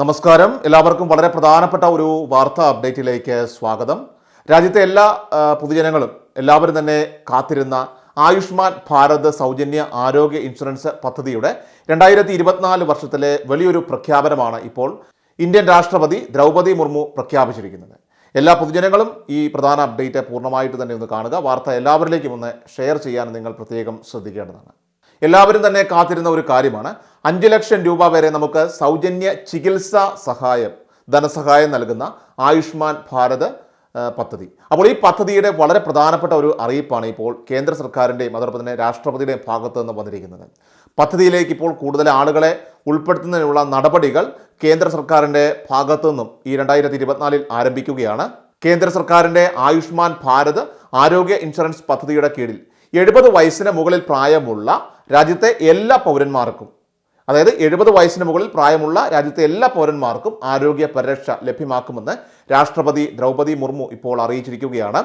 നമസ്കാരം. എല്ലാവർക്കും വളരെ പ്രധാനപ്പെട്ട ഒരു വാർത്താ അപ്ഡേറ്റിലേക്ക് സ്വാഗതം. രാജ്യത്തെ എല്ലാ പൊതുജനങ്ങളും എല്ലാവരും തന്നെ കാത്തിരുന്ന ആയുഷ്മാൻ ഭാരത് സൗജന്യ ആരോഗ്യ ഇൻഷുറൻസ് പദ്ധതിയുടെ രണ്ടായിരത്തി ഇരുപത്തിനാല് വർഷത്തിലെ വലിയൊരു പ്രഖ്യാപനമാണ് ഇപ്പോൾ ഇന്ത്യൻ രാഷ്ട്രപതി ദ്രൗപദി മുർമു പ്രഖ്യാപിച്ചിരിക്കുന്നത്. എല്ലാ പൊതുജനങ്ങളും ഈ പ്രധാന അപ്ഡേറ്റ് പൂർണമായിട്ട് തന്നെ ഒന്ന് കാണുക. വാർത്ത എല്ലാവരിലേക്കും ഒന്ന് ഷെയർ ചെയ്യാൻ നിങ്ങൾ പ്രത്യേകം ശ്രദ്ധിക്കേണ്ടതാണ്. എല്ലാവരും തന്നെ കാത്തിരുന്ന ഒരു കാര്യമാണ്. അഞ്ച് ലക്ഷം രൂപ വരെ നമുക്ക് സൗജന്യ ചികിത്സാ സഹായം ധനസഹായം നൽകുന്ന ആയുഷ്മാൻ ഭാരത് പദ്ധതി. അപ്പോൾ ഈ പദ്ധതിയുടെ വളരെ പ്രധാനപ്പെട്ട ഒരു അറിയിപ്പാണ് ഇപ്പോൾ കേന്ദ്ര സർക്കാരിന്റെയും അതോടൊപ്പം തന്നെ രാഷ്ട്രപതിയുടെയും ഭാഗത്ത് നിന്ന് വന്നിരിക്കുന്നത്. പദ്ധതിയിലേക്ക് ഇപ്പോൾ കൂടുതൽ ആളുകളെ ഉൾപ്പെടുത്തുന്നതിനുള്ള നടപടികൾ കേന്ദ്ര സർക്കാരിന്റെ ഭാഗത്തു നിന്നും ഈ രണ്ടായിരത്തി ഇരുപത്തിനാലിൽ ആരംഭിക്കുകയാണ്. കേന്ദ്ര സർക്കാരിന്റെ ആയുഷ്മാൻ ഭാരത് ആരോഗ്യ ഇൻഷുറൻസ് പദ്ധതിയുടെ കീഴിൽ എഴുപത് വയസ്സിന് മുകളിൽ പ്രായമുള്ള രാജ്യത്തെ എല്ലാ പൗരന്മാർക്കും അതായത് എഴുപത് വയസ്സിന് മുകളിൽ പ്രായമുള്ള രാജ്യത്തെ എല്ലാ പൗരന്മാർക്കും ആരോഗ്യ പരിരക്ഷ ലഭ്യമാക്കുമെന്ന് രാഷ്ട്രപതി ദ്രൗപദി മുർമു ഇപ്പോൾ അറിയിച്ചിരിക്കുകയാണ്.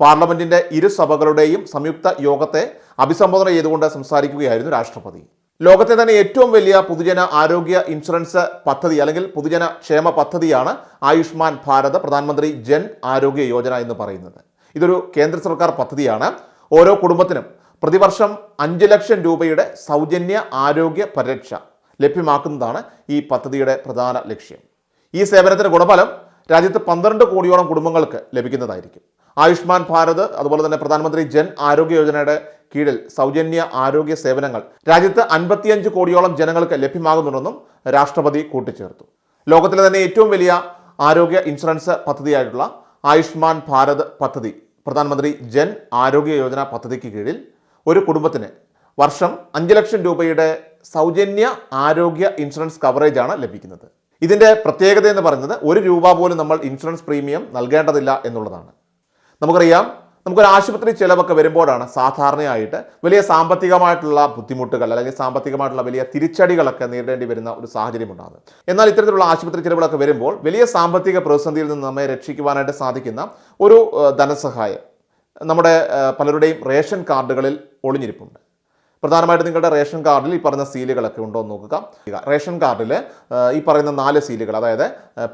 പാർലമെന്റിന്റെ ഇരു സഭകളുടെയും സംയുക്ത യോഗത്തെ അഭിസംബോധന ചെയ്തുകൊണ്ട് സംസാരിക്കുകയായിരുന്നു രാഷ്ട്രപതി. ലോകത്തെ തന്നെ ഏറ്റവും വലിയ പൊതുജന ആരോഗ്യ ഇൻഷുറൻസ് പദ്ധതി അല്ലെങ്കിൽ പൊതുജന ക്ഷേമ പദ്ധതിയാണ് ആയുഷ്മാൻ ഭാരത് പ്രധാനമന്ത്രി ജൻ ആരോഗ്യ യോജന എന്ന് പറയുന്നത്. ഇതൊരു കേന്ദ്ര സർക്കാർ പദ്ധതിയാണ്. ഓരോ കുടുംബത്തിനും പ്രതിവർഷം അഞ്ച് ലക്ഷം രൂപയുടെ സൗജന്യ ആരോഗ്യ പരിരക്ഷ ലഭ്യമാക്കുന്നതാണ് ഈ പദ്ധതിയുടെ പ്രധാന ലക്ഷ്യം. ഈ സേവനത്തിന് ഗുണഫലം രാജ്യത്ത് പന്ത്രണ്ട് കോടിയോളം കുടുംബങ്ങൾക്ക് ലഭിക്കുന്നതായിരിക്കും. ആയുഷ്മാൻ ഭാരത് അതുപോലെ തന്നെ പ്രധാനമന്ത്രി ജൻ ആരോഗ്യ യോജനയുടെ കീഴിൽ സൗജന്യ ആരോഗ്യ സേവനങ്ങൾ രാജ്യത്ത് അൻപത്തിയഞ്ച് കോടിയോളം ജനങ്ങൾക്ക് ലഭ്യമാകുന്നുണ്ടെന്നും രാഷ്ട്രപതി കൂട്ടിച്ചേർത്തു. ലോകത്തിലെ തന്നെ ഏറ്റവും വലിയ ആരോഗ്യ ഇൻഷുറൻസ് പദ്ധതിയായിട്ടുള്ള ആയുഷ്മാൻ ഭാരത് പദ്ധതി പ്രധാനമന്ത്രി ജൻ ആരോഗ്യ യോജന പദ്ധതിക്ക് കീഴിൽ ഒരു കുടുംബത്തിന് വർഷം അഞ്ച് ലക്ഷം രൂപയുടെ സൗജന്യ ആരോഗ്യ ഇൻഷുറൻസ് കവറേജാണ് ലഭിക്കുന്നത്. ഇതിന്റെ പ്രത്യേകത എന്ന് പറയുന്നത് ഒരു രൂപ പോലും നമ്മൾ ഇൻഷുറൻസ് പ്രീമിയം നൽകേണ്ടതില്ല എന്നുള്ളതാണ്. നമുക്കറിയാം നമുക്കൊരു ആശുപത്രി ചിലവൊക്കെ വരുമ്പോഴാണ് സാധാരണയായിട്ട് വലിയ സാമ്പത്തികമായിട്ടുള്ള ബുദ്ധിമുട്ടുകൾ അല്ലെങ്കിൽ സാമ്പത്തികമായിട്ടുള്ള വലിയ തിരിച്ചടികളൊക്കെ നേരിടേണ്ടി വരുന്ന ഒരു സാഹചര്യം ഉണ്ടാകുന്നത്. എന്നാൽ ഇത്തരത്തിലുള്ള ആശുപത്രി ചിലവുകളൊക്കെ വരുമ്പോൾ വലിയ സാമ്പത്തിക പ്രതിസന്ധിയിൽ നിന്ന് നമ്മെ രക്ഷിക്കുവാനായിട്ട് സാധിക്കുന്ന ഒരു ധനസഹായം നമ്മുടെ പലരുടെയും റേഷൻ കാർഡുകളിൽ ഒളിഞ്ഞിരിപ്പുണ്ട്. പ്രധാനമായിട്ടും നിങ്ങളുടെ റേഷൻ കാർഡിൽ ഈ പറഞ്ഞ സീലുകളൊക്കെ ഉണ്ടോ എന്ന് നോക്കുക. റേഷൻ കാർഡിൽ ഈ പറയുന്ന നാല് സീലുകൾ അതായത്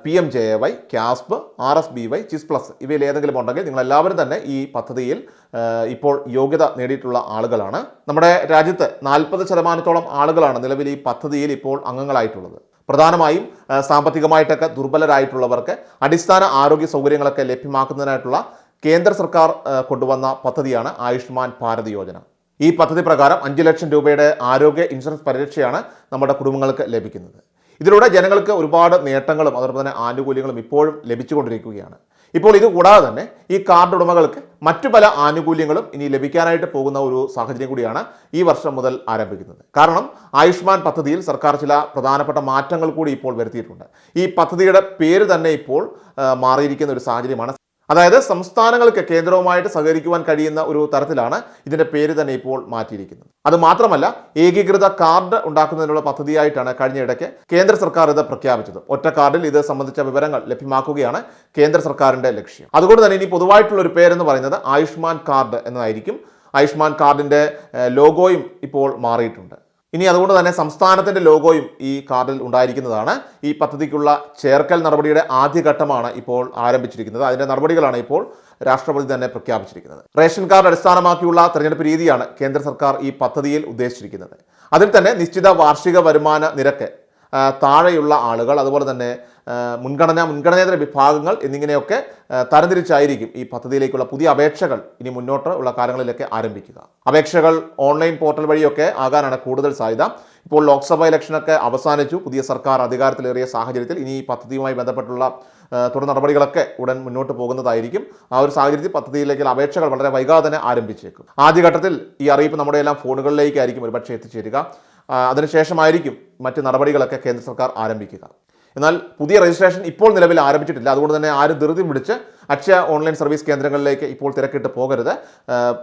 P M J A Y CASP R S B Y CHIS plus ഇവയിൽ ഏതെങ്കിലും ഉണ്ടെങ്കിൽ നിങ്ങൾ എല്ലാവരും തന്നെ ഈ പദ്ധതിയിൽ ഇപ്പോൾ യോഗ്യത നേടിയിട്ടുള്ള ആളുകളാണ്. നമ്മുടെ രാജ്യത്ത് നാൽപ്പത് ശതമാനത്തോളം ആളുകളാണ് നിലവിൽ ഈ പദ്ധതിയിൽ ഇപ്പോൾ അംഗങ്ങളായിട്ടുള്ളത്. പ്രധാനമായും സാമ്പത്തികമായിട്ടൊക്കെ ദുർബലരായിട്ടുള്ളവർക്ക് അടിസ്ഥാന ആരോഗ്യ സൗകര്യങ്ങളൊക്കെ ലഭ്യമാക്കുന്നതിനായിട്ടുള്ള കേന്ദ്ര സർക്കാർ കൊണ്ടുവന്ന പദ്ധതിയാണ് ആയുഷ്മാൻ ഭാരത് യോജന. ഈ പദ്ധതി പ്രകാരം അഞ്ച് ലക്ഷം രൂപയുടെ ആരോഗ്യ ഇൻഷുറൻസ് പരിരക്ഷയാണ് നമ്മുടെ കുടുംബങ്ങൾക്ക് ലഭിക്കുന്നത്. ഇതിലൂടെ ജനങ്ങൾക്ക് ഒരുപാട് നേട്ടങ്ങളും അതോടൊപ്പം തന്നെ ആനുകൂല്യങ്ങളും ഇപ്പോഴും ലഭിച്ചുകൊണ്ടിരിക്കുകയാണ്. ഇപ്പോൾ ഇത് കൂടാതെ തന്നെ ഈ കാർഡ് ഉടമകൾക്ക് മറ്റു പല ആനുകൂല്യങ്ങളും ഇനി ലഭിക്കാനായിട്ട് പോകുന്ന ഒരു സാഹചര്യം കൂടിയാണ് ഈ വർഷം മുതൽ ആരംഭിക്കുന്നത്. കാരണം ആയുഷ്മാൻ പദ്ധതിയിൽ സർക്കാർ ചില പ്രധാനപ്പെട്ട മാറ്റങ്ങൾ കൂടി ഇപ്പോൾ വരുത്തിയിട്ടുണ്ട്. ഈ പദ്ധതിയുടെ പേര് തന്നെ ഇപ്പോൾ മാറിയിരിക്കുന്ന ഒരു സാഹചര്യമാണ് അതായത് സംസ്ഥാനങ്ങൾക്ക് കേന്ദ്രവുമായിട്ട് സഹകരിക്കുവാൻ കഴിയുന്ന ഒരു തരത്തിലാണ് ഇതിന്റെ പേര് തന്നെ ഇപ്പോൾ മാറ്റിയിരിക്കുന്നത്. അത് മാത്രമല്ല ഏകീകൃത കാർഡ് ഉണ്ടാക്കുന്നതിനുള്ള പദ്ധതിയായിട്ടാണ് കഴിഞ്ഞ ഇടയ്ക്ക് കേന്ദ്ര സർക്കാർ ഇത് പ്രഖ്യാപിച്ചത്. ഒറ്റ കാർഡിൽ ഇത് സംബന്ധിച്ച വിവരങ്ങൾ ലഭ്യമാക്കുകയാണ് കേന്ദ്ര സർക്കാരിന്റെ ലക്ഷ്യം. അതുകൊണ്ട് തന്നെ ഇനി പൊതുവായിട്ടുള്ള ഒരു പേരെന്ന് പറയുന്നത് ആയുഷ്മാൻ കാർഡ് എന്നതായിരിക്കും ആയുഷ്മാൻ കാർഡിന്റെ ലോഗോയും ഇപ്പോൾ മാറിയിട്ടുണ്ട്. ഇനി അതുകൊണ്ട് തന്നെ സംസ്ഥാനത്തിന്റെ ലോഗോയും ഈ കാർഡിൽ ഉണ്ടായിരിക്കുന്നതാണ്. ഈ പദ്ധതിക്കുള്ള ചേർക്കൽ നടപടിയുടെ ആദ്യഘട്ടമാണ് ഇപ്പോൾ ആരംഭിച്ചിരിക്കുന്നത്. അതിന്റെ നടപടികളാണ് ഇപ്പോൾ രാഷ്ട്രപതി തന്നെ പ്രഖ്യാപിച്ചിരിക്കുന്നത്. റേഷൻ കാർഡ് അടിസ്ഥാനമാക്കിയുള്ള തെരഞ്ഞെടുപ്പ് രീതിയാണ് കേന്ദ്ര സർക്കാർ ഈ പദ്ധതിയിൽ ഉദ്ദേശിച്ചിരിക്കുന്നത്. അതിൽ തന്നെ നിശ്ചിത വാർഷിക വരുമാന നിരക്ക് താഴെയുള്ള ആളുകൾ അതുപോലെ തന്നെ മുൻഗണന മുൻഗണനേതര വിഭാഗങ്ങൾ എന്നിങ്ങനെയൊക്കെ തരംതിരിച്ചായിരിക്കും ഈ പദ്ധതിയിലേക്കുള്ള പുതിയ അപേക്ഷകൾ ഇനി മുന്നോട്ട് ഉള്ള കാലങ്ങളിലൊക്കെ ആരംഭിക്കുക. അപേക്ഷകൾ ഓൺലൈൻ പോർട്ടൽ വഴിയൊക്കെ ആകാനാണ് കൂടുതൽ സാധ്യത. ഇപ്പോൾ ലോക്സഭ ഇലക്ഷനൊക്കെ അവസാനിച്ചു. പുതിയ സർക്കാർ അധികാരത്തിലേറിയ സാഹചര്യത്തിൽ ഇനി ഈ പദ്ധതിയുമായി ബന്ധപ്പെട്ടുള്ള തുടർ നടപടികളൊക്കെ ഉടൻ മുന്നോട്ട് പോകുന്നതായിരിക്കും. ആ ഒരു സാഹചര്യത്തിൽ പദ്ധതിയിലേക്കുള്ള അപേക്ഷകൾ വളരെ വൈകാതെ തന്നെ ആരംഭിച്ചേക്കും. ആദ്യഘട്ടത്തിൽ ഈ അറിയിപ്പ് നമ്മുടെ എല്ലാം ഫോണുകളിലേക്കായിരിക്കും ഒരുപക്ഷെ എത്തിച്ചേരുക. അതിനുശേഷമായിരിക്കും മറ്റ് നടപടികളൊക്കെ കേന്ദ്ര സർക്കാർ ആരംഭിക്കുക. എന്നാൽ പുതിയ രജിസ്ട്രേഷൻ ഇപ്പോൾ നിലവിൽ ആരംഭിച്ചിട്ടില്ല. അതുകൊണ്ട് തന്നെ ആരും ധൃതി പിടിച്ച് അക്ഷയ ഓൺലൈൻ സർവീസ് കേന്ദ്രങ്ങളിലേക്ക് ഇപ്പോൾ തിരക്കിട്ട് പോകരുത്.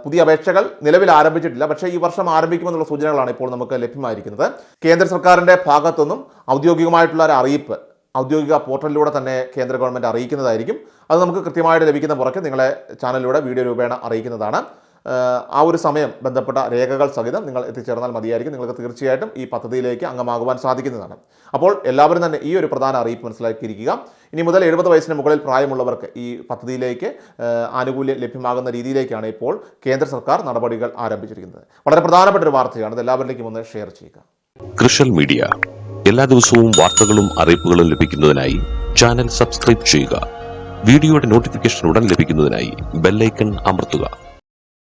പുതിയ അപേക്ഷകൾ നിലവിൽ ആരംഭിച്ചിട്ടില്ല. പക്ഷേ ഈ വർഷം ആരംഭിക്കുമെന്നുള്ള സൂചനകളാണ് ഇപ്പോൾ നമുക്ക് ലഭ്യമായിരിക്കുന്നത്. കേന്ദ്ര സർക്കാരിന്റെ ഭാഗത്തുനിന്നും ഔദ്യോഗികമായിട്ടുള്ള ഒരു അറിയിപ്പ് ഔദ്യോഗിക പോർട്ടലിലൂടെ തന്നെ കേന്ദ്ര ഗവൺമെന്റ് അറിയിക്കുന്നതായിരിക്കും. അത് നമുക്ക് കൃത്യമായിട്ട് ലഭിക്കുന്ന പുറത്ത് നിങ്ങളെ ചാനലിലൂടെ വീഡിയോ രൂപേണ അറിയിക്കുന്നതാണ്. ആ, ഒരു സമയം ബന്ധപ്പെട്ട രേഖകൾ സഹിതം നിങ്ങൾ എത്തിച്ചേർന്നാൽ മതിയായിരിക്കും. നിങ്ങൾക്ക് തീർച്ചയായിട്ടും ഈ പദ്ധതിയിലേക്ക് അംഗമാകുവാൻ സാധിക്കുന്നതാണ്. അപ്പോൾ എല്ലാവരും തന്നെ ഈ ഒരു പ്രധാന അറിയിപ്പ് മനസ്സിലാക്കിയിരിക്കുക. ഇനി മുതൽ എഴുപത് വയസ്സിന് മുകളിൽ പ്രായമുള്ളവർക്ക് ഈ പദ്ധതിയിലേക്ക് ആനുകൂല്യം ലഭ്യമാകുന്ന രീതിയിലേക്കാണ് ഇപ്പോൾ കേന്ദ്ര സർക്കാർ നടപടികൾ ആരംഭിച്ചിരിക്കുന്നത്. വളരെ പ്രധാനപ്പെട്ട ഒരു വാർത്തയാണ്. ഇത് എല്ലാവരിലേക്കും ഒന്ന് ഷെയർ ചെയ്യുക. കൃഷൽ മീഡിയ. എല്ലാ ദിവസവും വാർത്തകളും അറിയിപ്പുകളും ലഭിക്കുന്നതിനായി ചാനൽ സബ്സ്ക്രൈബ് ചെയ്യുക. വീഡിയോയുടെ നോട്ടിഫിക്കേഷൻ ഉടൻ ലഭിക്കുന്നതിനായി ബെല്ലൈക്കൺ അമർത്തുക.